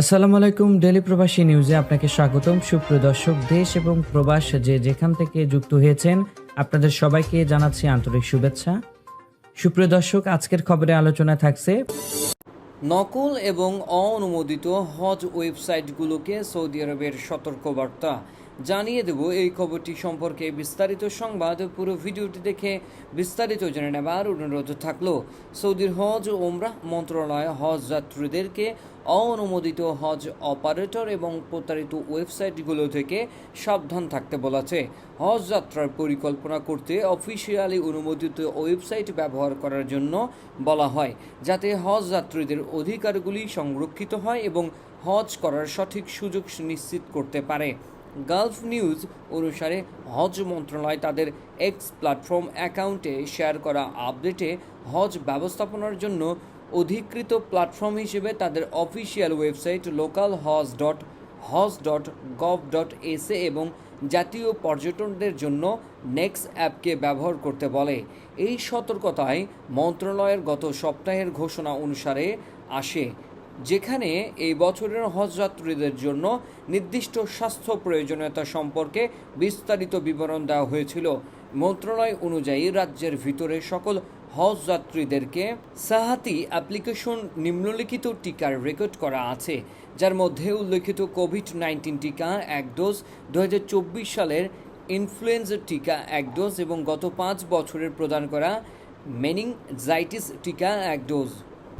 আসসালামু আলাইকুম ডেলি প্রবাসী নিউজে আপনাকে স্বাগতম। সুপ্রিয় দর্শক, দেশ এবং প্রবাস যে যেখান থেকে যুক্ত হয়েছেন, আপনাদের সবাইকে জানাচ্ছি আন্তরিক শুভেচ্ছা। সুপ্রিয় দর্শক, আজকের খবরে আলোচনা থাকছে নকল এবং অনুমোদিত হজ ওয়েবসাইটগুলোকে সৌদি আরবের সতর্কবার্তা। জানিয়ে দেব এই খবরটি সম্পর্কে বিস্তারিত সংবাদ। পুরো ভিডিওটি দেখে বিস্তারিত জেনে নেবার অনুরোধ থাকল। সৌদির হজ ও ওমরাহ মন্ত্রণালয় হজ যাত্রীদেরকে অননুমোদিত হজ অপারেটর এবং প্রতারিত ওয়েবসাইটগুলো থেকে সাবধান থাকতে বলেছে হজ যাত্রার পরিকল্পনা করতে অফিসিয়ালি অনুমোদিত ওয়েবসাইট ব্যবহার করার জন্য বলা হয়, যাতে হজ যাত্রীদের অধিকারগুলি সংরক্ষিত হয় এবং হজ করার সঠিক সুযোগ নিশ্চিত করতে পারে। গালফ নিউজ অনুসারে হজ মন্ত্রণালয় তাদের এক্স প্ল্যাটফর্ম অ্যাকাউন্টে শেয়ার করা আপডেটে হজ ব্যবস্থাপনার জন্য অধিকৃত প্ল্যাটফর্ম হিসেবে তাদের official website local hajj dot hajj dot gov dot এসে এবং জাতীয় পর্যটনদের জন্য নেক্সট অ্যাপকে ব্যবহার করতে বলে। এই সতর্কতায় মন্ত্রণালয়ের গত সপ্তাহের ঘোষণা অনুসারে আসে। যেখানে এই বছরের হজযাত্রীদের জন্য নির্দিষ্ট স্বাস্থ্য প্রয়োজনীয়তা সম্পর্কে বিস্তারিত বিবরণ দেওয়া হয়েছিল। মন্ত্রণালয় অনুযায়ী রাজ্যের ভিতরে সকল হজ যাত্রীদেরকে সাহাতি অ্যাপ্লিকেশন নিম্নলিখিত টিকার রেকর্ড করা আছে, যার মধ্যে উল্লেখিত কোভিড নাইন্টিন টিকা এক ডোজ দু হাজার চব্বিশ সালের ইনফ্লুয়েঞ্জা টিকা এক ডোজ এবং গত পাঁচ বছরের প্রদান করা মেনিংজাইটিস টিকা এক ডোজ।